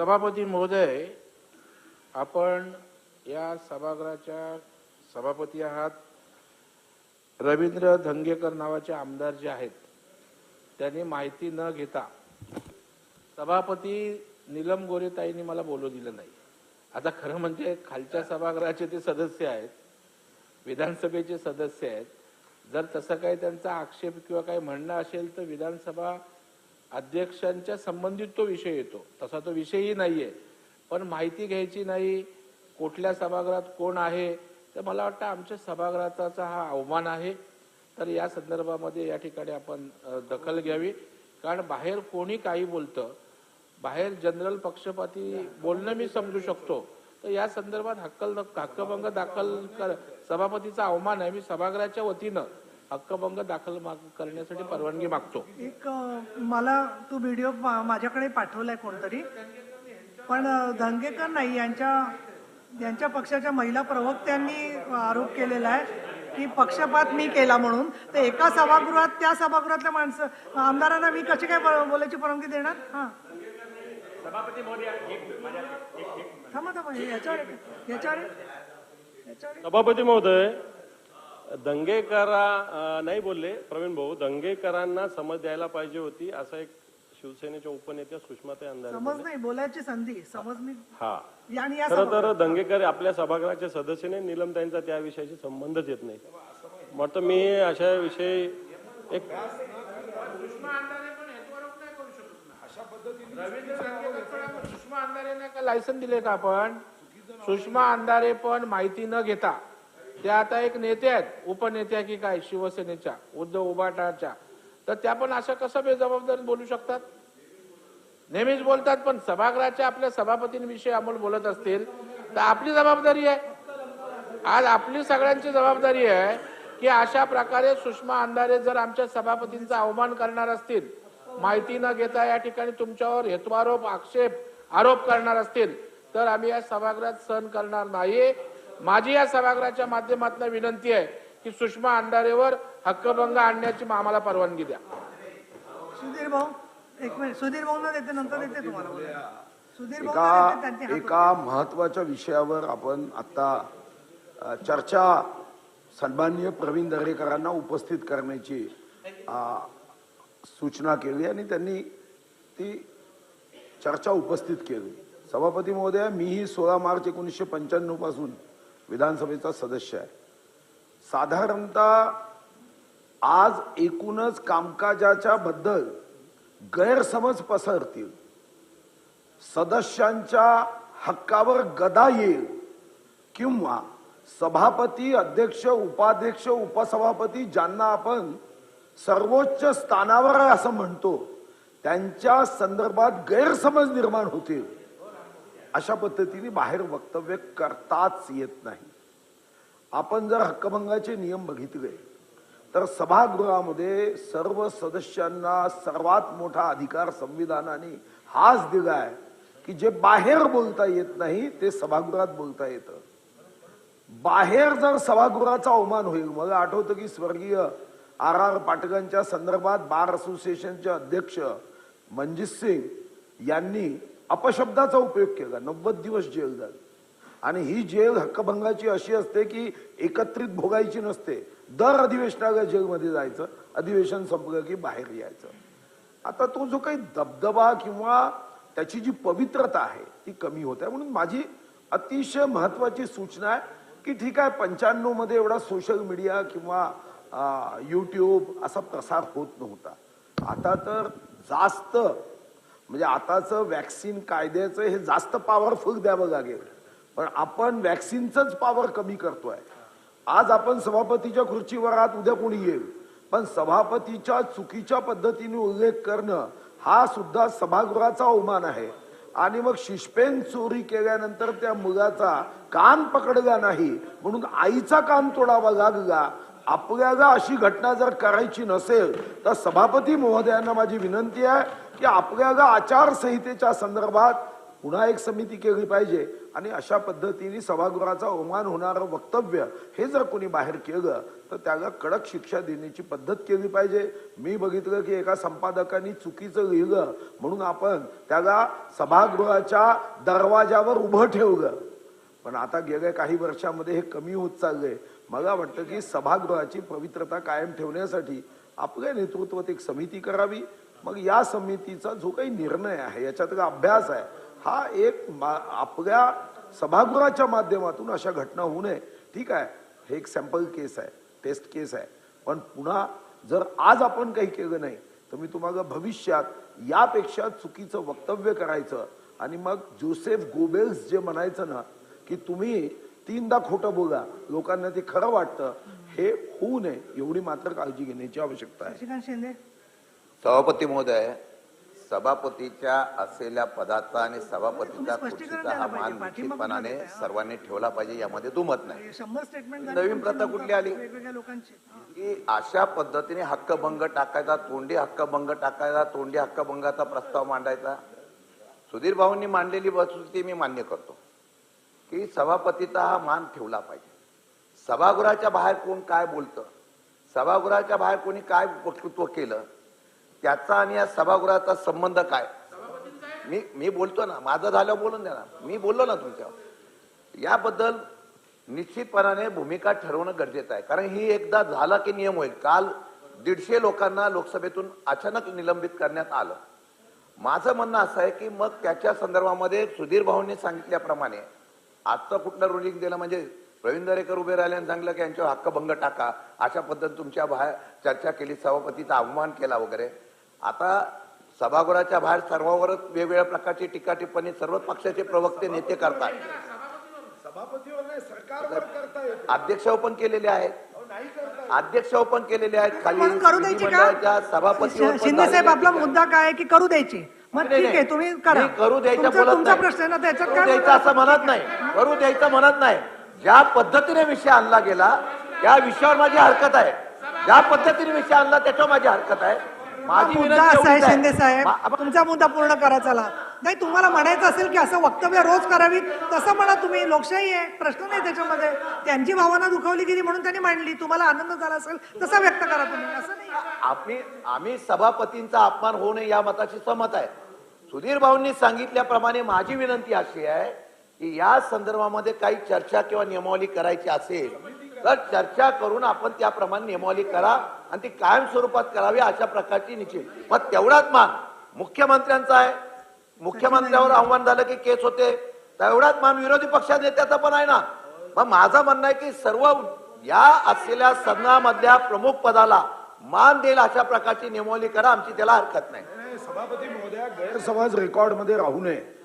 सभापती महोदय आपण या सभागृहाच्या सभापती आहात. रवींद्र धंगेकर नावाचे आमदार जे आहेत त्यांनी माहिती न घेता सभापती नीलम गोरेताईंनी मला बोलू दिलं नाही. आता खरं म्हणजे खालच्या सभागृहाचे ते सदस्य आहेत विधानसभेचे सदस्य आहेत जर तसं काही त्यांचा आक्षेप किंवा काही म्हणणं असेल तर विधानसभा अध्यक्षांच्या संबंधित तो विषय येतो. तसा तो विषयही नाहीये. पण माहिती घ्यायची नाही कुठल्या सभागृहात कोण आहे तर मला वाटतं आमच्या सभागृहाचा हा अवमान आहे. तर या संदर्भामध्ये या ठिकाणी आपण दखल घ्यावी. कारण बाहेर कोणी काही बोलतं बाहेर जनरल पक्षपाती बोलणं मी समजू शकतो. तर या संदर्भात हक्कल हक्कभंग दाखल कर सभापतीचा अवमान आहे. मी सभागृहाच्या वतीनं हक्कभंग दाखल माग- करण्यासाठी परवानगी मागतो. एक अ, मला तू व्हिडिओ मा- माझ्याकडे पाठवलाय कोणतरी. पण अ, धंगेकर नाही यांच्या यांच्या पक्षाच्या महिला प्रवक्त्यांनी आरोप केलेला आहे की पक्षपात मी केला म्हणून. तर एका सभागृहात त्या सभागृहातल्या माणसं आमदारांना मी कशी काय ब- बोलायची परवानगी देणार? हा. थांबा थांबा याच्यावर याच्यावर? सभापती महोदय दंगेकरा नाही बोलले. प्रवीण भाऊ दंगेकरांना समज द्यायला पाहिजे होती असा एक शिवसेनेच्या उपनेत्या सुषमाताई अंधारे समज नाही बोलायची संधी समज मी हा. खरं तर दंगेकर आपल्या सभागृहाचे सदस्य नाही निलमताईंचा त्या विषयाशी संबंधच येत नाही. म्हटलं मी अशा विषयी एक सुषमा अंधारेने का लायसन दिले का आपण? सुषमा अंधारे पण माहिती न घेता त्या आता एक नेते आहेत उपनेत्या की काय शिवसेनेच्या उद्धव उभाटाच्या तर त्या पण अशा कसं बेजबाबदार बोलू शकतात? नेहमीच बोलतात पण सभागृहाच्या आपल्या सभापतींविषयी अमोल बोलत असतील तर आपली जबाबदारी आहे. आज आपली सगळ्यांची जबाबदारी आहे की अशा प्रकारे सुषमा अंधारे जर आमच्या सभापतींचा अवमान करणार असतील माहिती न घेता या ठिकाणी तुमच्यावर हेतुआरोप आक्षेप आरोप करणार असतील तर आम्ही या सभागृहात सहन करणार नाही. माझी या सभागृहाच्या माध्यमातून विनंती आहे की सुषमा अंधारेवर हक्कभंग आणण्याची आम्हाला परवानगी द्या. सुधीर भाऊ एक मिनिट. सुधीर भाऊ देते नंतर देते तुम्हाला. सुधीर एका एका महत्त्वाच्या विषयावर आपण आता चर्चा सन्माननीय प्रवीण दरेकरांना उपस्थित करण्याची सूचना केली आणि त्यांनी ती चर्चा उपस्थित केली. सभापती महोदय मीही सोळा मार्च एकोणीसशे पंच्याण्णवपासून विधानसभेचा सदस्य आहे. साधारणतः आज एकूणच कामकाजाच्या बद्दल गैरसमज पसरतील. सदस्यांच्या हक्कावर गदा येईल किंवा सभापती अध्यक्ष उपाध्यक्ष उपसभापती ज्यांना आपण सर्वोच्च स्थानावर आहे असं म्हणतो त्यांच्या संदर्भात गैरसमज निर्माण होतील. अशा पद्धतीने बाहेर वक्तव्य करताच येत नाही. आपण जर हक्कभंगाचे नियम बघितले तर सभागृहामध्ये सर्व सदस्यांना सर्वात मोठा अधिकार संविधानाने हाच दिलाय की जे बाहेर बोलता येत नाही ते सभागृहात बोलता येतं. बाहेर जर सभागृहाचा अवमान होईल मला आठवतं की स्वर्गीय आर आर पाटकांच्या संदर्भात बार असोसिएशनचे अध्यक्ष मनजित सिंग यांनी अपशब्दाचा उपयोग केला. नव्वद दिवस जेल झाली. आणि ही जेल हक्कभंगाची अशी असते की एकत्रित भोगायची नसते. दर अधिवेशनाला जेलमध्ये जायचं अधिवेशन संपलं की बाहेर यायचं. आता तो जो काही दबदबा किंवा त्याची जी पवित्रता आहे ती कमी होत आहे. म्हणून माझी अतिशय महत्वाची सूचना आहे की ठीक आहे पंच्याण्णवमध्ये एवढा सोशल मीडिया किंवा युट्यूब असा प्रसार होत नव्हता. आता तर जास्त म्हणजे आताच वॅक्सिन कायद्याचं हे जास्त पॉवरफुल द्यावं लागेल पण आपण वॅक्सिनचंच पॉवर कमी करतोय. आज आपण सभापतीच्या खुर्चीवर आहात उद्या कोणी येईल. पण सभापतीच्या चुकीच्या पद्धतीने उल्लेख करणं हा सुद्धा सभागृहाचा अवमान आहे. आणि मग शिष्पेन चोरी केल्यानंतर त्या मुलाचा कान पकडला नाही म्हणून आईचा कान तोडावा लागला. आपल्याला अशी घटना जर करायची नसेल तर सभापती महोदयांना माझी विनंती आहे की आपल्याला आचारसंहितेच्या संदर्भात पुन्हा एक समिती केली पाहिजे. आणि अशा पद्धतीने सभागृहाचा अवमान होणारं वक्तव्य हे जर कोणी बाहेर केलं तर त्याला कडक शिक्षा देण्याची पद्धत केली पाहिजे. मी बघितलं की एका संपादकांनी चुकीचं लिहिलं म्हणून आपण त्याला सभागृहाच्या दरवाजावर उभं ठेवलं. पण आता गेल्या काही वर्षामध्ये हे कमी होत चाललंय. मला वाटतं की सभागृहाची पवित्रता कायम ठेवण्यासाठी आपल्या नेतृत्वात एक समिती करावी. मग या समितीचा जो काही निर्णय आहे याच्यात अभ्यास आहे. हा एक आपल्या सभागृहाच्या माध्यमातून अशा घटना होऊ नये. ठीक आहे हे एक सॅम्पल केस आहे टेस्ट केस आहे. पण पुन्हा जर आज आपण काही केलं नाही तर मी तुम्हाला भविष्यात यापेक्षा चुकीचं वक्तव्य करायचं आणि मग जोसेफ गोबेल्स जे म्हणायचं ना की तुम्ही तीनदा खोटं बोला लोकांना ते खरं वाटतं हे होऊ नये एवढी मात्र काळजी घेण्याची आवश्यकता आहे. शिंदे सभापती महोदय सभापतीच्या असलेल्या पदाचा आणि सभापतीचा खुर्चीचा हा मान निश्चितपणाने? सर्वांनी ठेवला पाहिजे यामध्ये दुमत नाही. नवीन प्रथा कुठली आली? की अशा पद्धतीने हक्कभंग टाकायचा तोंडी हक्कभंग टाकायचा तोंडी हक्कभंगाचा प्रस्ताव मांडायचा? सुधीर भाऊंनी मांडलेली वस्तुस्थिती मी मान्य करतो. की सभापतीचा हा मान ठेवला पाहिजे. सभागृहाच्या बाहेर कोण काय बोलतं? सभागृहाच्या बाहेर कोणी काय वक्तृत्व केलं? त्याचा आणि या सभागृहाचा संबंध काय? मी मी बोलतो ना माझं झालं बोलून द्या ना मी बोललो ना तुमच्यावर. याबद्दल निश्चितपणाने भूमिका ठरवणं गरजेचं आहे. कारण ही एकदा झाला की नियम होईल. काल दीडशे लोकांना लोकसभेतून अचानक निलंबित करण्यात आलं. माझं म्हणणं असं आहे की मग त्याच्या संदर्भामध्ये सुधीर भाऊंनी सांगितल्याप्रमाणे आजचं कुठलं रुलिंग दिलं म्हणजे प्रवीण दरेकर उभे राहिले आणि सांगलं की यांच्यावर हक्कभंग टाका. अशा पद्धतीने तुमच्या बाहेर चर्चा केली सभापतीचा अवमान केला वगैरे. आता सभागृहाच्या बाहेर सर्वांवरच वेगवेगळ्या प्रकारची टीका टिप्पणी सर्व पक्षाचे प्रवक्ते नेते करतात. अध्यक्ष पण केलेले आहेत. अध्यक्ष पण केलेले आहेत खाली पण शिंदे साहेब आपला. मुद्दा काय आहे की करू द्यायची? मग नाही, ठीक आहे नाही. तुम्ही करा. द्यायचं बोलत नाही. ना त्याच्यात करू काय द्यायचं असं म्हणत नाही. करू द्यायचं म्हणत नाही. ज्या पद्धतीने विषय आणला गेला त्या विषयावर माझी हरकत आहे. ज्या पद्धतीने विषय आणला त्याच्यावर माझी हरकत आहे. माझी मुद्दा असा आहे शिंदे साहेब तुमचा मुद्दा पूर्ण करा चला नाही तुम्हाला म्हणायचं असेल की असं वक्तव्य रोज करावी तसं म्हणा तुम्ही लोकशाही आहे प्रश्न नाही त्याच्यामध्ये. त्यांची भावना दुखावली गेली म्हणून त्यांनी मांडली. तुम्हाला आनंद झाला असेल तसा व्यक्त करा तुम्ही. असं नाही आम्ही आम्ही सभापतींचा अपमान होऊ नये या मताशी सहमत आहे. सुधीर भाऊंनी सांगितल्याप्रमाणे माझी विनंती अशी आहे की या संदर्भामध्ये काही चर्चा किंवा नियमावली करायची असेल तर चर्चा करून आपण त्याप्रमाणे नियमावली करा आणि ती कायम स्वरूपात करावी अशा प्रकारची निश्चित. मग तेवढाच मान मुख्यमंत्र्यांचा आहे. मुख्यमंत्र्यावर आव्हान झालं की केस होते. तेवढाच मान विरोधी पक्षा नेत्याचा पण आहे ना. मग माझं म्हणणं आहे की सर्व या असलेल्या सदनामधल्या प्रमुख पदाला मान देईल अशा प्रकारची नियमावली करा. आमची त्याला हरकत नाही. सभापती महोदया गैरसमज रेकॉर्डमध्ये राहू नये.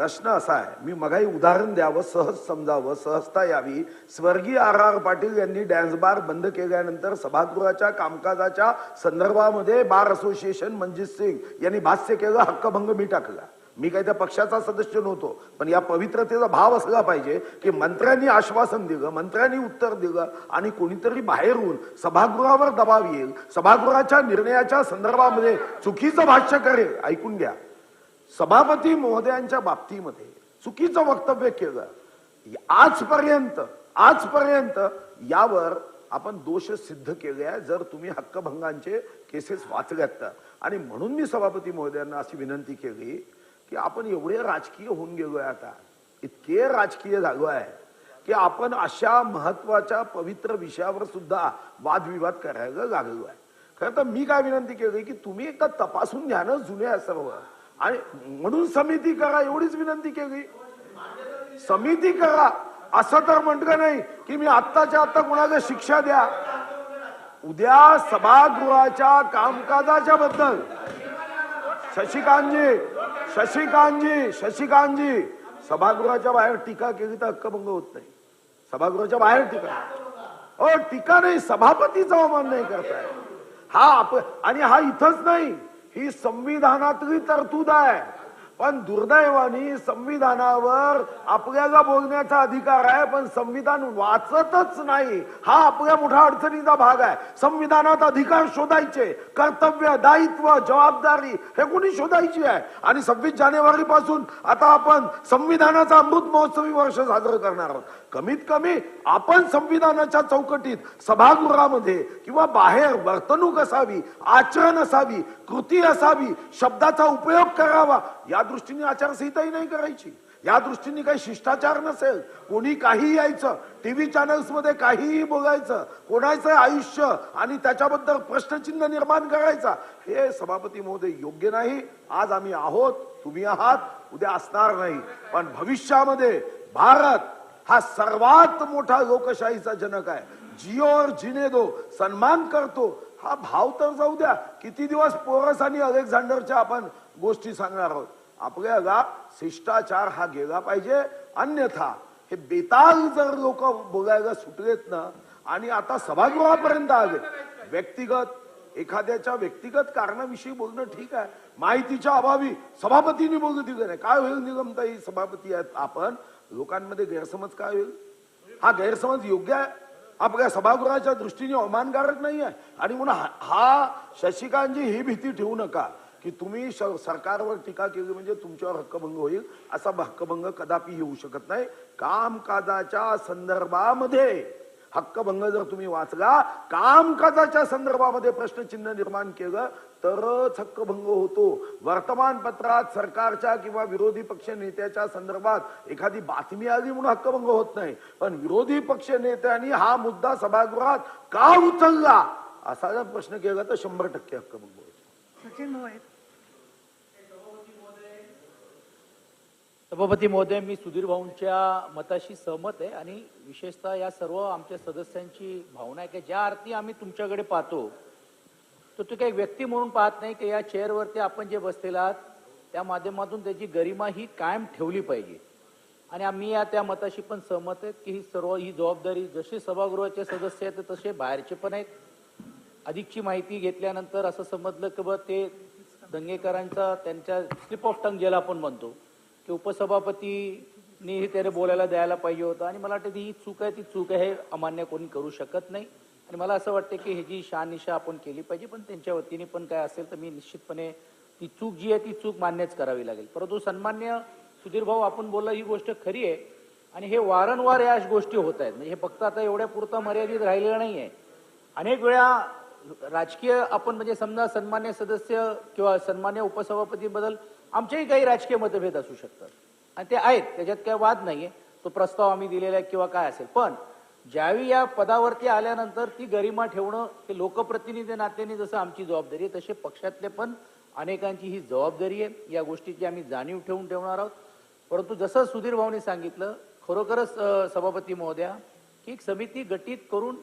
प्रश्न असा आहे मी मगाही उदाहरण द्यावं सहज समजावं सहजता यावी. स्वर्गीय आर आर पाटील यांनी डॅन्स बार बंद केल्यानंतर सभागृहाच्या कामकाजाच्या संदर्भामध्ये बार असोसिएशन मंजित सिंग यांनी भाष्य केलं हक्कभंग मी टाकला. मी काही त्या पक्षाचा सदस्य नव्हतो पण या पवित्रतेचा भाव असला पाहिजे की मंत्र्यांनी आश्वासन दिलं मंत्र्यांनी उत्तर दिलं आणि कोणीतरी बाहेरून सभागृहावर दबाव येईल सभागृहाच्या निर्णयाच्या संदर्भामध्ये चुकीचं भाष्य करेल. ऐकून घ्या. सभापती महोदयांच्या बाबतीमध्ये चुकीचं वक्तव्य केलं आजपर्यंत आजपर्यंत यावर आपण दोष सिद्ध केले आहे जर तुम्ही हक्कभंगांचे केसेस वाचल्यात तर. आणि म्हणून मी सभापती महोदयांना अशी विनंती केली की आपण एवढे राजकीय होऊन गेलोय आता इतके राजकीय झालो आहे की आपण अशा महत्त्वाच्या पवित्र विषयावर सुद्धा वादविवाद करायला लागलो आहे. खरं तर मी काय विनंती केली की तुम्ही एकदा तपासून घ्या ना जुने सर्व. आणि म्हणून समिती करा एवढीच विनंती केली. समिती करा असं तर म्हटलं नाही की मी आत्ताच्या आत्ता कुणाला शिक्षा द्या. उद्या सभागृहाच्या कामकाजाच्या बद्दल. शशिकांतजी शशिकांतजी शशिकांतजी सभागृहाच्या बाहेर टीका केली तर हक्कभंग होत नाही. सभागृहाच्या बाहेर टीका. हो टीका नाही सभापतीचा अवमान नाही करताय. हा आप आणि हा इथंच नाही. ही संविधानातली तरतूद आहे. पण दुर्दैवाने संविधानावर आपल्याला बोलण्याचा अधिकार आहे पण संविधान वाचतच नाही. हा आपल्या मोठा अडचणीचा भाग आहे. संविधानात अधिकार शोधायचे कर्तव्य दायित्व जबाबदारी हे कोणी शोधायची आहे? आणि सव्वीस जानेवारी पासून आता आपण संविधानाचा अमृत महोत्सवी वर्ष साजरं करणार आहोत. कमीत कमी आपण संविधानाच्या चौकटीत सभागृहामध्ये किंवा बाहेर वर्तणूक असावी आचरण असावी कृती असावी शब्दाचा उपयोग करावा या दृष्टीने आचारसंहिताही नाही करायची. या दृष्टीने काही शिष्टाचार नसेल कोणी काही यायचं टीव्ही चॅनल्समध्ये काहीही बोलायचं कोणाचं आयुष्य आणि त्याच्याबद्दल प्रश्नचिन्ह निर्माण करायचा हे सभापती महोदय योग्य नाही. आज आम्ही आहोत तुम्ही आहात उद्या असणार नाही. पण भविष्यामध्ये भारत हा सर्वात मोठा लोकशाहीचा जनक आहे. जिओ और जिने दो सन्मान करतो. हा भाव तर जाऊ द्या. किती दिवस पोरस आणि अलेक्झांडरच्या आपण गोष्टी सांगणार आहोत. आपल्याला शिष्टाचार हा गेला पाहिजे अन्यथा हे बेताल जर लोक बोलायला सुटलेत ना आणि आता सभागृहापर्यंत आले व्यक्तिगत एखाद्याच्या व्यक्तिगत कारणाविषयी बोलणं ठीक आहे माहितीच्या अभावी सभापतींनी बोलू दिलं नाही काय होईल निगमताई सभापती आहेत आपण लोकांमध्ये गैरसमज काय होईल? हा गैरसमज योग्य आहे? आपल्या सभागृहाच्या दृष्टीने अवमानकारक नाही आहे? आणि म्हणून हा- हा शशिकांतजी ही भीती ठेवू नका. की तुम्ही सरकारवर टीका केली म्हणजे तुमच्यावर हक्कभंग होईल असा हक्कभंग कदापि येऊ शकत नाही. कामकाजाच्या संदर्भामध्ये हक्कभंग जर तुम्ही वाचला कामकाजाच्या संदर्भामध्ये प्रश्नचिन्ह निर्माण केलं तरच हक्कभंग होतो. वर्तमानपत्रात सरकारच्या किंवा विरोधी पक्ष नेत्याच्या संदर्भात एखादी बातमी आली म्हणून हक्कभंग होत नाही. पण विरोधी पक्ष नेत्यांनी हा मुद्दा सभागृहात का उचलला? असा जर प्रश्न केला तर शंभर टक्के हक्कभंग सचिन सभापती महोदय मी सुधीर भाऊंच्या मताशी सहमत आहे आणि विशेषतः या सर्व आमच्या सदस्यांची भावना आहे की ज्या अर्थी आम्ही तुमच्याकडे पाहतो तर तो काही व्यक्ती म्हणून पाहत नाही की या चेअरवरती आपण जे बसलेला आहात त्या माध्यमातून त्याची गरिमा ही कायम ठेवली पाहिजे. आणि आम्ही या त्या मताशी पण सहमत आहेत की ही सर्व ही जबाबदारी जसे सभागृहाचे सदस्य आहेत तसे बाहेरचे पण आहेत. अधिकची माहिती घेतल्यानंतर असं समजलं की बा ते दंगेकरांचा त्यांच्या स्लिप ऑफ टंग ज्याला आपण म्हणतो की उपसभापतीने हे त्याला बोलायला द्यायला पाहिजे होतं. आणि मला वाटतं ही चूक आहे ती चूक आहे हे अमान्य कोणी करू शकत नाही. आणि मला असं वाटतं की ह्याची शहानिशा आपण केली पाहिजे पण त्यांच्या वतीने पण काय असेल तर मी निश्चितपणे ती चूक जी आहे ती चूक मान्यच करावी लागेल. परंतु सन्मान्य सुधीर भाऊ आपण बोलला ही गोष्ट खरी आहे. आणि हे वारंवार या गोष्टी होत आहेत. म्हणजे हे फक्त आता एवढ्या पुरता मर्यादित राहिलेलं नाही आहे अनेक वेळा राजकीय आपण म्हणजे समजा सन्मान्य सदस्य किंवा सन्मान्य उपसभापतीबद्दल आमचेही काही राजकीय मतभेद असू शकतात. आणि ते आहेत त्याच्यात काही वाद नाहीये. तो प्रस्ताव आम्ही दिलेला आहे किंवा काय असेल. पण ज्यावेळी या पदावरती आल्यानंतर ती गरिमा ठेवणं हे लोकप्रतिनिधी नात्याने जसं आमची जबाबदारी आहे तसे पक्षातले पण अनेकांची ही जबाबदारी आहे. या गोष्टीची आम्ही जाणीव ठेवून ठेवणार आहोत. परंतु जसं सुधीर भाऊने सांगितलं खरोखरच सभापती महोदया की एक समिती गठीत करून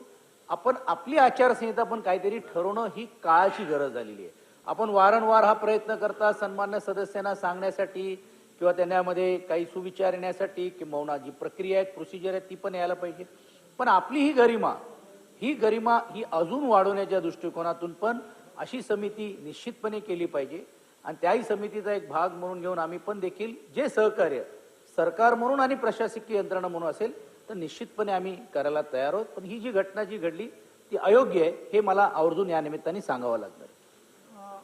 आपण आपली आचारसंहिता पण काहीतरी ठरवणं ही काळाची गरज झालेली आहे. आपण वारंवार हा प्रयत्न करता सन्मान्य सदस्यांना सांगण्यासाठी किंवा त्यांच्यामध्ये काही सुविचार येण्यासाठी किंवा जी प्रक्रिया आहे प्रोसिजर आहे ती पण यायला पाहिजे. पण आपली ही गरिमा ही गरिमा ही अजून वाढवण्याच्या दृष्टिकोनातून पण अशी समिती निश्चितपणे केली पाहिजे. आणि त्याही समितीचा एक भाग म्हणून घेऊन आम्ही पण देखील जे सहकार्य सरकार म्हणून आणि प्रशासकीय यंत्रणा म्हणून असेल तर निश्चितपणे आम्ही करायला तयार आहोत. पण ही जी घटना जी घडली ती अयोग्य आहे हे मला आवर्जून या निमित्ताने सांगावं लागणार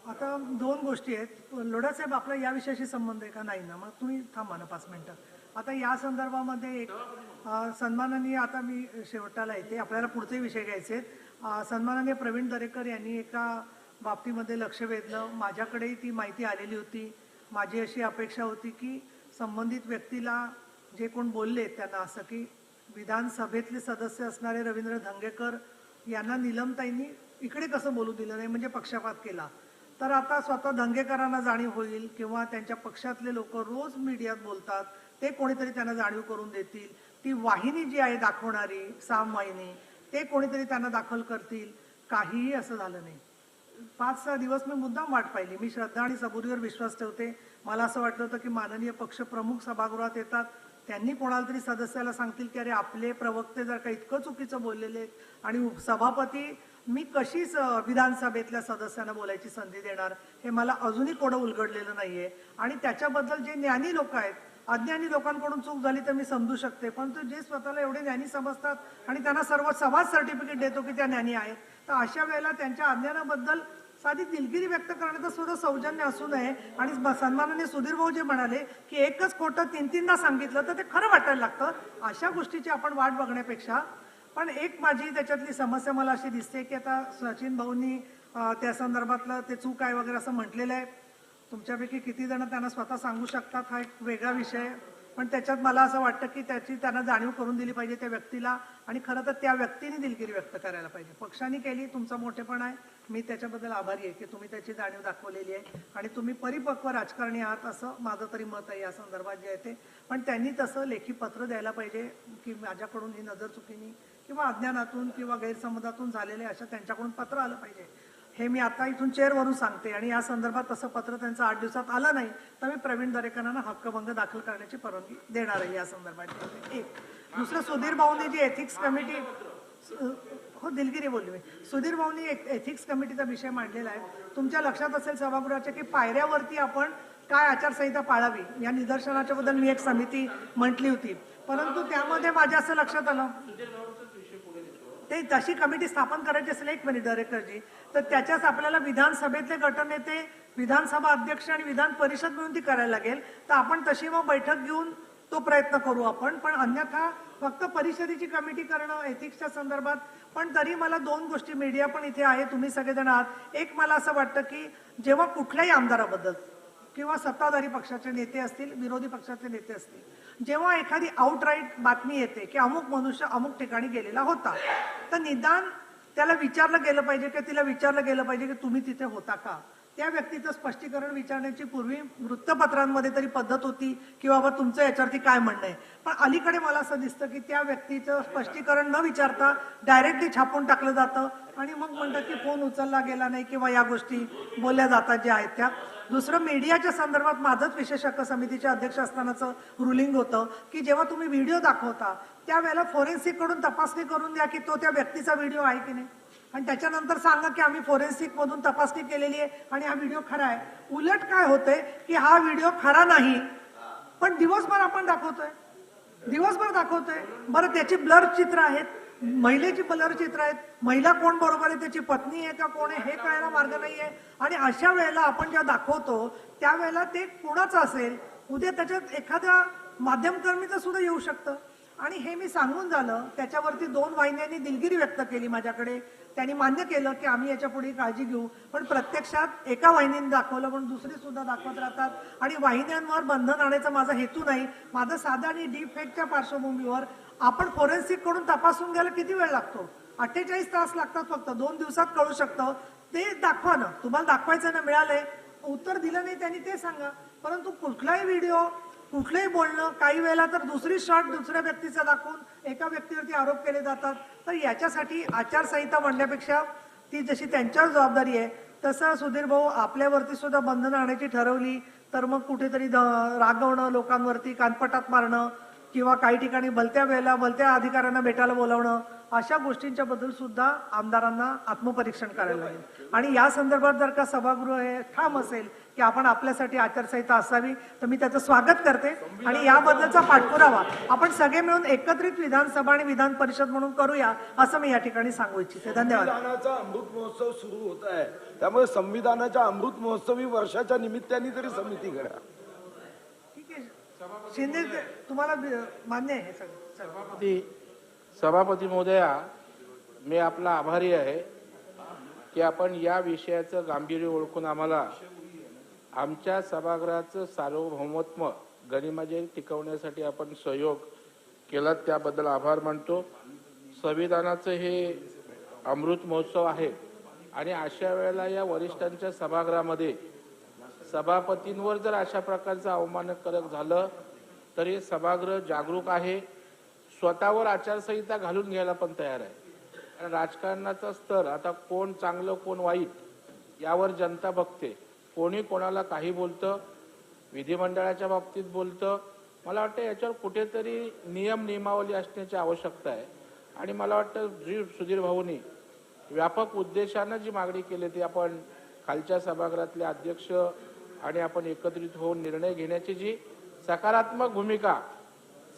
आता दोन गोष्टी आहेत. लोढासाहेब आपला या विषयाशी संबंध आहे का? नाही ना. मग तुम्ही थांबा ना पाच मिनटं. आता या संदर्भामध्ये एक सन्माननीय आता मी शेवटाला येते. आपल्याला पुढचे विषय घ्यायचे आहेत. सन्माननीय प्रवीण दरेकर यांनी एका बाबतीमध्ये लक्ष वेधलं. माझ्याकडेही ती माहिती आलेली होती. माझी अशी अपेक्षा होती की संबंधित व्यक्तीला जे कोण बोलले त्यांना असं की विधानसभेतले सदस्य असणारे रवींद्र धंगेकर यांना निलमताईंनी इकडे कसं बोलू दिलं नाही म्हणजे पक्षपात केला. तर आता स्वतः दंगेकरांना जाणीव होईल किंवा त्यांच्या पक्षातले लोक रोज मीडियात बोलतात ते कोणीतरी त्यांना जाणीव करून देतील. ती वाहिनी जी आहे दाखवणारी साम वाहिनी ते कोणीतरी त्यांना दाखल करतील. काहीही असं झालं नाही. पाच सहा दिवस मी मुद्दाम वाट पाहिली. मी श्रद्धा आणि सबुरीवर विश्वास ठेवते. मला असं वाटलं होतं की माननीय पक्ष प्रमुख सभागृहात येतात त्यांनी कोणाला तरी सदस्याला सांगतील की अरे आपले प्रवक्ते जर का इतकं चुकीचं बोललेले आणि सभापती मी कशी विधानसभेतल्या सदस्यांना बोलायची संधी देणार? हे मला अजूनही कोडं उलगडलेलं नाहीये. आणि त्याच्याबद्दल जे ज्ञानी लोक आहेत अज्ञानी लोकांकडून चूक झाली तर मी समजू शकते परंतु जे स्वतःला एवढे ज्ञानी समजतात आणि त्यांना सर्व समाज सर्टिफिकेट देतो की त्या ज्ञानी आहेत तर अशा वेळेला त्यांच्या अज्ञानाबद्दल साधी दिलगिरी व्यक्त करण्याचं सुद्धा सौजन्य असू नये. आणि सन्मानाने सुधीर भाऊ जे म्हणाले की एकच खोटं तीन तीनदा सांगितलं तर ते खरं वाटायला लागतं. अशा गोष्टीची आपण वाट बघण्यापेक्षा. पण एक माझी त्याच्यातली समस्या मला अशी दिसते की आता सचिन भाऊंनी त्या संदर्भातलं ते चूक आहे वगैरे असं म्हटलेलं आहे. तुमच्यापैकी किती जण त्यांना स्वतः सांगू शकतात हा एक वेगळा विषय. पण त्याच्यात मला असं वाटतं की त्याची त्यांना जाणीव करून दिली पाहिजे त्या व्यक्तीला. आणि खरं तर त्या व्यक्तीने दिलगिरी व्यक्त करायला पाहिजे. पक्षाने केली तुमचा मोठेपण आहे. मी त्याच्याबद्दल आभारी आहे की तुम्ही त्याची जाणीव दाखवलेली आहे. आणि तुम्ही परिपक्व राजकारणी आहात असं माझं तरी मत आहे या संदर्भात जे आहे ते. पण त्यांनी तसं लेखी पत्र द्यायला पाहिजे की माझ्याकडून ही नजर चुकीनी किंवा अज्ञानातून किंवा गैरसमजातून झालेले अशा त्यांच्याकडून पत्र आलं पाहिजे. हे मी आता इथून चेअरवरून सांगते आणि या संदर्भात तसं पत्र त्यांचं आठ दिवसात आलं नाही तर मी प्रवीण दरेकरांना हक्कभंग दाखल करण्याची परवानगी देणार आहे या संदर्भात. एक. दुसरं सुधीर भाऊंनी जी एथिक्स कमिटी हो दिलगिरी बोलली मी. सुधीर भाऊंनी एक एथिक्स कमिटीचा विषय मांडलेला आहे. तुमच्या लक्षात असेल सभागृहाच्या की पायऱ्यावरती आपण काय आचारसंहिता पाळावी? या निदर्शनाच्या बद्दल मी एक समिती म्हटली होती. परंतु त्यामध्ये माझ्या असं लक्षात आलं. ते तशी कमिटी स्थापन करायची असेल एक मिनिट डायरेक्टरजी तर त्याच्याच आपल्याला विधानसभेतले गटनेते विधानसभा अध्यक्ष आणि विधान परिषद मिळून ती करायला लागेल. तर आपण तशी मग बैठक घेऊन तो प्रयत्न करू आपण. पण अन्यथा फक्त परिषदेची कमिटी करणं एथिक्सच्या संदर्भात. पण तरी मला दोन गोष्टी मीडिया पण इथे आहे तुम्ही सगळेजण आहात. एक मला असं वाटतं की जेव्हा कुठल्याही आमदाराबद्दल किंवा सत्ताधारी पक्षाचे नेते असतील विरोधी पक्षाचे नेते असतील जेव्हा एखादी आउटराईट बातमी येते की अमुक मनुष्य अमुक ठिकाणी गेलेला होता तर निदान त्याला विचारलं गेलं पाहिजे की तिला विचारलं गेलं पाहिजे की तुम्ही तिथे होता का? त्या व्यक्तीचं स्पष्टीकरण विचारण्याची पूर्वी वृत्तपत्रांमध्ये तरी पद्धत होती की बाबा तुमचं याच्यावरती काय म्हणणं आहे. पण अलीकडे मला असं दिसतं की त्या व्यक्तीचं स्पष्टीकरण न विचारता डायरेक्टली छापून टाकलं जातं आणि मग म्हणतात की फोन उचलला गेला नाही किंवा या गोष्टी बोलल्या जातात ज्या आहेत त्या. दुसरं मीडियाच्या संदर्भात माझंच विशेषज्ञ समितीचे अध्यक्ष असतानाचं रुलिंग होतं की जेव्हा तुम्ही व्हिडिओ दाखवता त्यावेळेला फोरेन्सिककडून तपासणी करून द्या की तो त्या व्यक्तीचा व्हिडिओ आहे की नाही. आणि त्याच्यानंतर सांगा की आम्ही फोरेन्सिक मधून तपासणी केलेली आहे आणि हा व्हिडिओ खरा आहे. उलट काय होतंय की हा व्हिडिओ खरा नाही पण दिवसभर आपण दाखवतोय. दिवसभर दाखवतोय. बरं त्याची ब्लर चित्र आहेत महिलेची ब्लर चित्र आहेत. महिला कोण बरोबर आहे त्याची पत्नी आहे का कोण आहे हे कळायला मार्ग नाही आहे आणि अशा वेळेला आपण जेव्हा दाखवतो त्यावेळेला ते कोणाचं असेल उद्या त्याच्यात एखाद्या माध्यमकर्मीचं सुद्धा येऊ शकतं. आणि हे मी सांगून झालं त्याच्यावरती दोन वाहिन्यांनी दिलगिरी व्यक्त केली माझ्याकडे. त्यांनी मान्य केलं की आम्ही याच्यापुढे काळजी घेऊ. पण प्रत्यक्षात एका वाहिनीने दाखवलं पण दुसरी सुद्धा दाखवत राहतात. आणि वाहिन्यांवर बंधन आणायचा माझा हेतू नाही. माझं साधा आणि डीप फेकच्या पार्श्वभूमीवर आपण फोरेन्सिककडून तपासून घ्यायला किती वेळ लागतो? अठ्ठेचाळीस तास लागतात फक्त. दोन दिवसात कळू शकतं. ते दाखवा ना. तुम्हाला दाखवायचं ना मिळालंय. उत्तर दिलं नाही त्यांनी ते सांगा. परंतु कुठलाही व्हिडिओ कुठलंही बोलणं काही वेळेला तर दुसरी शॉट दुसऱ्या व्यक्तीचा दाखवून एका व्यक्तीवरती आरोप केले जातात. तर याच्यासाठी आचारसंहिता म्हणण्यापेक्षा ती जशी त्यांच्यावर जबाबदारी आहे तसं सुधीर भाऊ आपल्यावरती सुद्धा बंधनं आणायची ठरवली. तर मग कुठेतरी द- रागवणं लोकांवरती कानपटात मारणं किंवा काही ठिकाणी भलत्या वेळेला भलत्या अधिकाऱ्यांना भेटायला बोलावणं अशा गोष्टींच्या बद्दल सुद्धा आमदारांना आत्मपरीक्षण करायला लागेल. आणि या संदर्भात जर का सभागृह हे ठाम असेल की आपण आपल्यासाठी आचारसंहिता असावी तर मी त्याचं स्वागत करते. आणि याबद्दलचा पाठपुरावा आपण सगळे मिळून एकत्रित विधानसभा आणि विधान परिषद म्हणून करूया असं मी या ठिकाणी सांगू इच्छिते. धन्यवाद. संविधानाचा अमृत महोत्सव सुरू होत आहे. त्यामुळे संविधानाच्या अमृत महोत्सवी वर्षाच्या निमित्ताने तरी समिती करा ठीक आहे. शिंदे तुम्हाला मान्य आहे हे. सभापती सभापती महोदया मी आपला आभारी आहे की आपण या विषयाचं गांभीर्य ओळखून आम्हाला आमच्या सभागृहाचं सार्वभौमत्व गणिमाजे टिकवण्यासाठी आपण सहयोग केला त्याबद्दल आभार मानतो. संविधानाचं हे अमृत महोत्सव आहे आणि अशा वेळेला या वरिष्ठांच्या सभागृहामध्ये सभापतींवर जर अशा प्रकारचं अवमानकारक झालं तर हे सभागृह जागरूक आहे. स्वतःवर आचारसंहिता घालून घ्यायला पण तयार आहे. कारण राजकारणाचा स्तर आता कोण चांगलं कोण वाईट यावर जनता बघते. कोणी कोणाला काही बोलतं विधिमंडळाच्या बाबतीत बोलतं मला वाटतं याच्यावर कुठेतरी नियम नियमावली असण्याची आवश्यकता आहे. आणि मला वाटतं जी सुधीर भाऊनी व्यापक उद्देशानं जी मागणी केली ती आपण खालच्या सभागृहातले अध्यक्ष आणि आपण एकत्रित होऊन निर्णय घेण्याची जी सकारात्मक भूमिका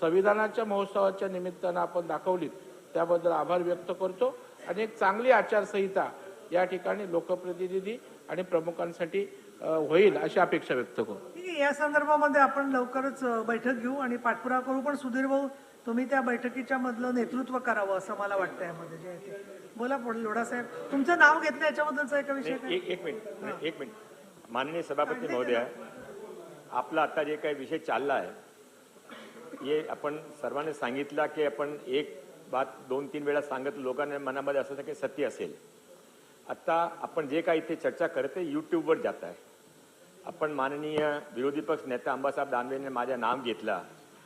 संविधानाच्या महोत्सवाच्या निमित्तानं आपण दाखवली त्याबद्दल आभार व्यक्त करतो. आणि एक चांगली आचारसंहिता या ठिकाणी लोकप्रतिनिधी आणि प्रमुखांसाठी होईल अशी अपेक्षा व्यक्त आहे या संदर्भामध्ये आपण लवकरच बैठक घेऊ आणि पाठपुरावा करू. पण सुधीर भाऊ तुम्ही त्या बैठकीच्या मधलं नेतृत्व करावं असं मला वाटतं यामध्ये जे आहे ते. बोला पुढे लोढा साहेब. तुमचं नाव घेतलं याच्याबद्दलचा एका विषय? एक एक मिनिट एक मिनिट माननीय सभापती महोदय आपला आता जे काही विषय चालला आहे हे आपण सर्वांनी सांगितलं की आपण एक बात दोन तीन वेळा सांगत लोकांच्या मनामध्ये असं काही सत्य असेल. आता आपण जे काही इथे चर्चा करते यूट्यूबवर जात आहे. आपण माननीय विरोधी पक्ष नेता अंबासाहेब दानवेने माझं नाम घेतला.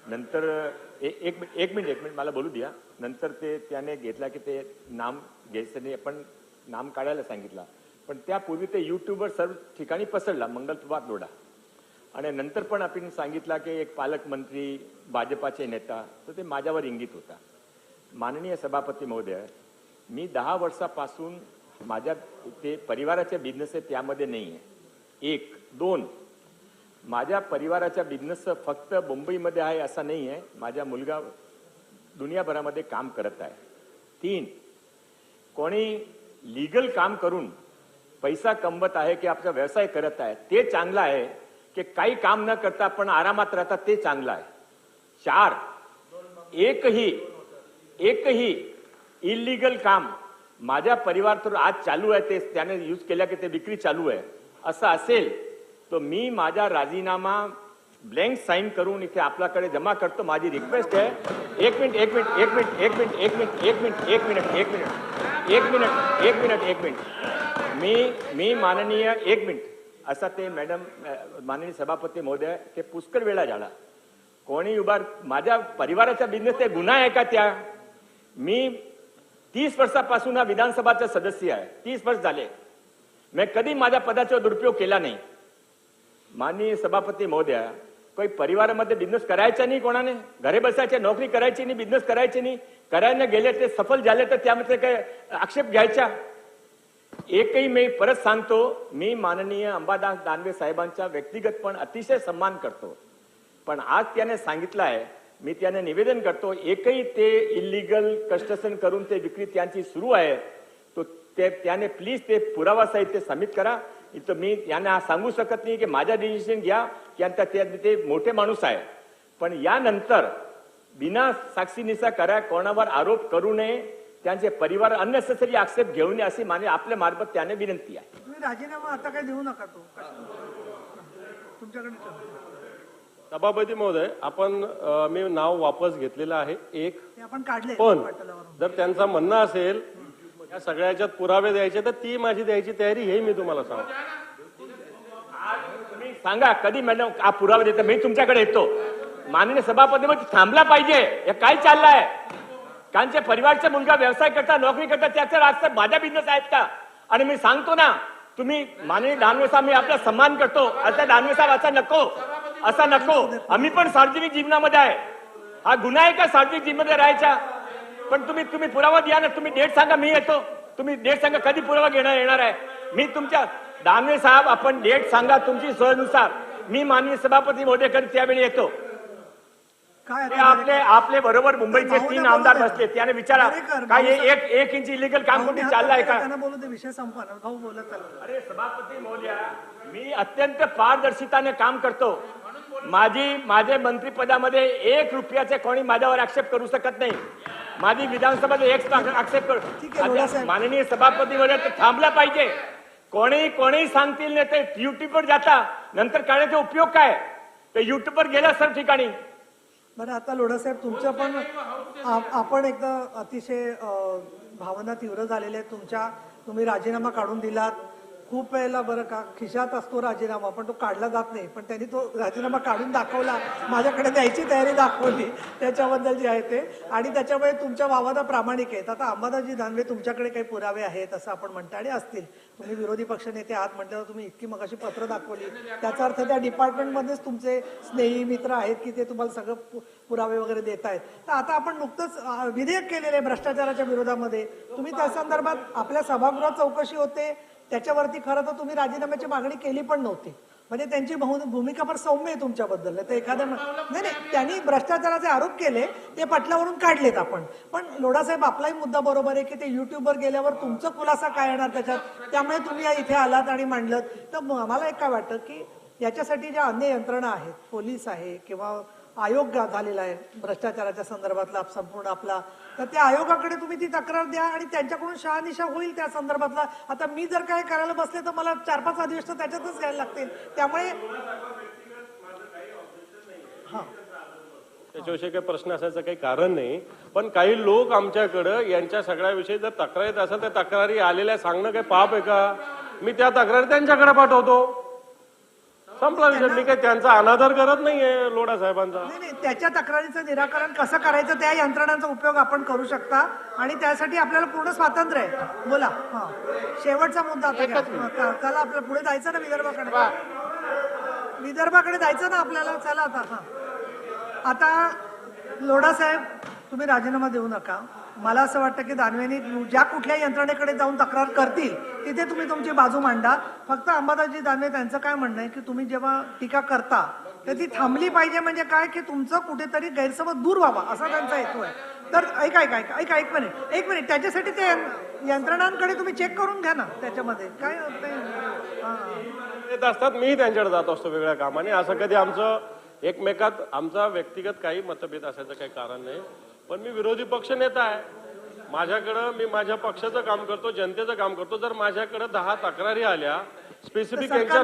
नंतर ए- एक एक मिनिट एक मिनिट मला बोलू द्या. नंतर ते त्याने घेतला की ते नाम घ्यायचं नाही आपण नाम काढायला सांगितला. पण त्यापूर्वी ते युट्यूबवर सर्व ठिकाणी पसरला मंगलप्रभात लोढा आणि नंतर पण आपण सांगितला की एक पालकमंत्री भाजपाचे नेता तर ते माझ्यावर इंगित होता. माननीय सभापती महोदय मी दहा वर्षापासून माझ्या ते परिवाराचे बिझनेस आहे त्यामध्ये नाही आहे एक दोन. माझ्या परिवाराच्या बिझनेस फक्त मुंबईमध्ये आहे असा नाही आहे माझा मुलगा दुनियाभरामध्ये काम करत आहे. तीन कोणी लीगल काम करून पैसा कमवत आहे की आपला व्यवसाय करत आहे ते चांगलं आहे की काही काम न करता पण आरामात राहतात ते चांगलं आहे. चार एकही एकही इलिगल काम माझ्या परिवार तर आज चालू आहे ते त्याने यूज केल्या की ते विक्री चालू आहे. असं असेल तर मी माझा राजीनामा ब्लँक साईन करून इथे आपल्याकडे जमा करतो माझी रिक्वेस्ट आहे एक मिनिट एक मिनिट एक मिनिट एक मिनिट एक मिनिट एक मिनिट एक मिनिट एक मिनिट एक मिनिट एक मिनिट एक मिनिट मी मी माननीय एक मिनिट असा ते मॅडम माननीय सभापती महोदय ते पुष्कळ वेळा झाला कोणी उभार माझ्या परिवाराचा बिझनेस ते गुन्हा आहे का त्या मी तीस वर्षापासून हा विधानसभाचा सदस्य आहे तीस वर्ष झाले मी कधी माझ्या पदाचा दुरुपयोग केला नाही. माननीय सभापती महोदया काही परिवारामध्ये बिझनेस करायचा नाही कोणाने? घरे बसायचे नोकरी करायची नाही बिझनेस करायची नाही. करायला गेले ते सफल झाले तर त्यामध्ये काय आक्षेप घ्यायचा? एकही मी परत सांगतो मी माननीय अंबादास दानवे साहेबांचा व्यक्तिगत पण अतिशय सन्मान करतो. पण आज त्याने सांगितलं आहे मी त्याने निवेदन करतो एकही ते इलिगल कस्टसन करून ते विक्री त्यांची सुरू आहे तो ते त्याने प्लीज ते पुरावा सहित ते सबमिट करा. इथं मी यांना सांगू शकत नाही की माझा डिसिजन घ्या की आता ते ते मोठे माणूस आहे. पण यानंतर बिना साक्षीनिसा करा कोणावर आरोप करू नये त्यांचे परिवार अननेसेसरी आक्षेप घेऊ नये अशी माने आपल्या मार्फत त्याने विनंती आहे. तुम्ही राजीनामा आता काय देऊ नका तो. तुमच्याकडे. सभापती महोदय आपण मी नाव वापस घेतलेलं आहे. एक ते आपण काढले पण जर त्यांचं म्हणणं असेल या सगळ्याच्यात पुरावे द्यायचे तर ती माझी द्यायची तयारी हे मी तुम्हाला सांगतो. तुम्ही सांगा कधी मॅडम हा पुरावा मी तुमच्याकडे येतो. माननीय सभापती मग थांबला पाहिजे. हे काय चाललंय? कांच्या परिवारचा मुलगा व्यवसाय करता नोकरी करता त्याचा रास्ता माझ्या बिझनेस आहेत का? आणि मी सांगतो ना तुम्ही माननीय दानवे साहेब मी आपला सन्मान करतो. आता दानवे साहेब असा नको. असा नको. आम्ही पण सार्वजनिक जीवनामध्ये आहे. हा गुन्हा आहे का सार्वजनिक जीवनामध्ये राहायचा? पण तुम्ही तुम्ही पुरावा द्या ना तुम्ही डेट सांगा मी येतो. तुम्ही डेट सांगा कधी पुरावा घेणार येणार आहे? मी तुमच्या दानवे साहेब आपण डेट सांगा तुमची सोयीनुसार. मी माननीय सभापती महोदय कधी त्यावेळी येतो. ते आता आपले आपले बरोबर मुंबईचे तीन आमदार. बसले त्याने विचारा काय एक एक इंच इलिगल काम चाललंय वरती का? विषय भाऊ बोलत अरे सभापती महोदया मी अत्यंत पारदर्शिताने काम करतो. माझी माझे मंत्रिपदामध्ये एक रुपयाचे कोणी माझ्यावर आक्षेप करू शकत नाही. माझी साहेब. माननीय सभापती ते थांबला पाहिजे. कोणी कोणी सांगतील नाही ते युट्यूबवर जाता. नंतर करण्याचा उपयोग काय? ते युट्यूबवर गेल्या सर्व ठिकाणी. बरं आता लोढासाहेब तुमचं पण आप- आपण एकदा अतिशय भावना तीव्र झालेल्या आहेत. तुमच्या तुम्ही राजीनामा काढून दिलात. खूप वेळेला बरं का खिशात असतो राजीनामा पण तो काढला जात नाही. पण त्यांनी तो राजीनामा काढून दाखवला. माझ्याकडे द्यायची तयारी दाखवली. त्याच्याबद्दल जे आहे ते. आणि त्याच्यामुळे तुमच्या वावादा प्रामाणिक आहेत आता अंबादासजी दानवे तुमच्याकडे काही पुरावे आहेत असं आपण म्हणता. आणि असतील. तुम्ही विरोधी पक्षनेते आहात म्हटल्यावर तुम्ही इतकी मगाशी पत्र दाखवली. त्याचा अर्थ त्या डिपार्टमेंटमध्येच तुमचे स्नेही मित्र आहेत की ते तुम्हाला सगळं पु- पुरावे वगैरे देत आहेत. तर आता आपण नुकतंच विधेयक केलेले आहे भ्रष्टाचाराच्या विरोधामध्ये. तुम्ही त्या संदर्भात आपल्या सभागृहात चौकशी होते. त्याच्यावरती खरं तर तुम्ही राजीनाम्याची मागणी केली पण नव्हती. म्हणजे त्यांची भूमिका फार सौम्य आहे तुमच्याबद्दल. तर एखाद्या नाही नाही त्यांनी भ्रष्टाचाराचे आरोप केले ते पटलावरून काढलेत आपण. पण लोढासाहेब आपलाही मुद्दा बरोबर आहे की ते युट्यूबवर गेल्यावर तुमचा खुलासा काय येणार त्याच्यात? त्यामुळे तुम्ही या इथे आलात आणि मांडलं तर आम्हाला मला एक काय वाटतं की याच्यासाठी ज्या अन्य यंत्रणा आहेत पोलीस आहे किंवा आयोग झालेला आहे. भ्रष्टाचाराच्या संदर्भातला संपूर्ण आपला. तर त्या आयोगाकडे तुम्ही ती तक्रार द्या आणि त्यांच्याकडून शहानिशा होईल त्या संदर्भातला. आता मी जर काय करायला बसले तर मला चार पाच अधिवेशन त्याच्यातच घ्यायला लागतील. त्यामुळे हा. त्याच्याविषयी काही प्रश्न असायचं काही कारण नाही. पण काही लोक आमच्याकडं यांच्या सगळ्याविषयी जर तक्रार येत असेल तर तक्रारी आलेल्या सांगणं काही पाप आहे का? मी त्या तक्रारी त्यांच्याकडे पाठवतो. संपला विषय मी काही त्यांचा अनादर करत नाहीये लोढा साहेबांचा. नाही नाही त्याच्या तक्रारीचं निराकरण कसं करायचं त्या यंत्रणांचा उपयोग आपण करू शकता. आणि त्यासाठी आपल्याला पूर्ण स्वातंत्र्य आहे. बोला. हा. शेवटचा मुद्दा आता घ्या. हा, च- चला आपल्याला पुढे जायचं ना विदर्भाकडे? विदर्भाकडे जायचं ना आपल्याला? चला आता. हा. आता लोढा साहेब तुम्ही राजीनामा देऊ नका. मला असं वाटतं की दानवेनी ज्या कुठल्या यंत्रणेकडे जाऊन तक्रार करतील तिथे तुम्ही तुमची बाजू मांडा. फक्त अंबादासजी दानवे त्यांचं काय म्हणणं आहे की तुम्ही जेव्हा टीका करता तर ती थांबली पाहिजे म्हणजे काय? की तुमचं कुठेतरी गैरसमज दूर व्हावा असा त्यांचा हेतू आहे. तर ऐका ऐका ऐका ऐका एक मिनिट एक मिनिट त्याच्यासाठी ते यंत्रणांकडे तुम्ही चेक करून घ्या ना त्याच्यामध्ये. काय येत असतात मी त्यांच्याकडे जात असतो वेगळ्या कामाने. असं कधी आमचं एकमेकात आमचा व्यक्तिगत काही मतभेद असायचं काही कारण नाही. पण मी विरोधी पक्ष नेता आहे. माझ्याकडं मी माझ्या पक्षाचं काम करतो जनतेचं काम करतो. जर माझ्याकडे दहा तक्रारी आल्या स्पेसिफिक यांच्या